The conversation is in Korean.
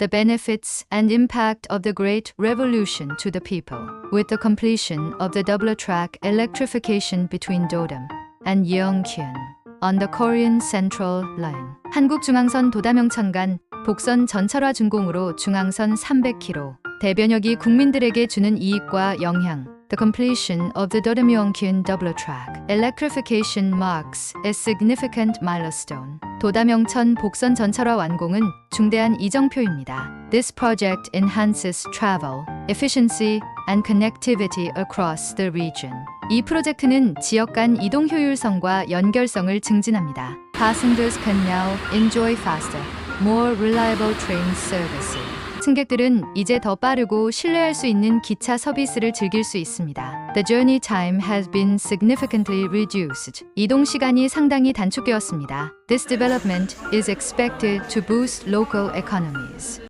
the benefits and impact of the Great Revolution to the people, with the completion of the double track electrification between Dodam and Yeongkyun on the Korean Central Line. 한국중앙선 도담영천 간 복선 전철화 준공으로 중앙선 300km, 대변역이 국민들에게 주는 이익과 영향, The completion of the Dodam-Yongkyun double track electrification marks a significant milestone. 도담영천 복선 전철화 완공은 중대한 이정표입니다. This project enhances travel, efficiency, and connectivity across the region. 이 프로젝트는 지역 간 이동 효율성과 연결성을 증진합니다. Passengers can now enjoy faster, more reliable train services. 승객들은 이제 더 빠르고 신뢰할 수 있는 기차 서비스를 즐길 수 있습니다. The journey time has been significantly reduced. 이동 시간이 상당히 단축되었습니다. This development is expected to boost local economies.